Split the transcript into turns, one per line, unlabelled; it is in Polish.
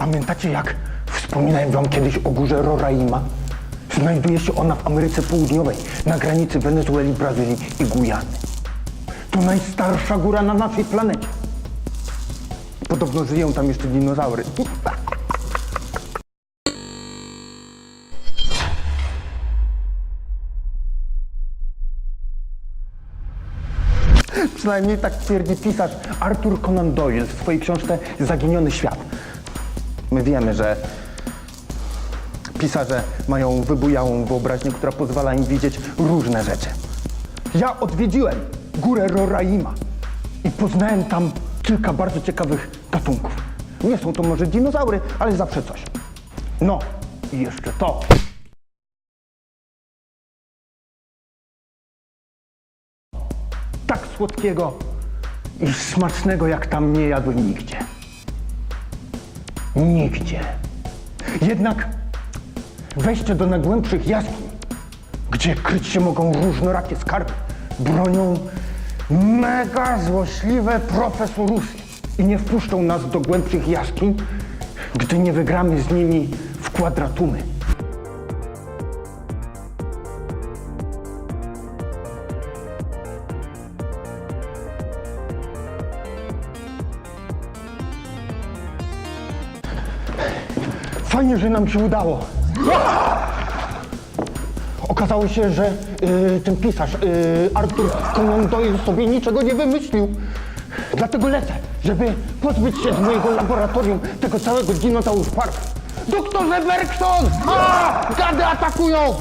Pamiętacie, jak wspominałem wam kiedyś o górze Roraima? Znajduje się ona w Ameryce Południowej, na granicy Wenezueli, Brazylii i Gujany. To najstarsza góra na naszej planecie. Podobno żyją tam jeszcze dinozaury. Przynajmniej tak twierdzi pisarz Arthur Conan Doyle w swojej książce Zaginiony świat. My wiemy, że pisarze mają wybujałą wyobraźnię, która pozwala im widzieć różne rzeczy. Ja odwiedziłem górę Roraima i poznałem tam kilka bardzo ciekawych gatunków. Nie są to może dinozaury, ale zawsze coś. No i jeszcze to. Tak słodkiego i smacznego, jak tam nie jadłem nigdzie. Nigdzie. Jednak wejście do najgłębszych jaskiń, gdzie kryć się mogą różnorakie skarby, bronią mega złośliwe profesorusy i nie wpuszczą nas do głębszych jaskiń, gdy nie wygramy z nimi w kwadratumy. Fajnie, że nam się udało. Okazało się, że y, ten pisarz, y, Arthur Conan Doyle sobie niczego nie wymyślił. Dlatego lecę, żeby pozbyć się z mojego laboratorium tego całego dinozaur parku. Doktorze Bergson! A! Gady atakują!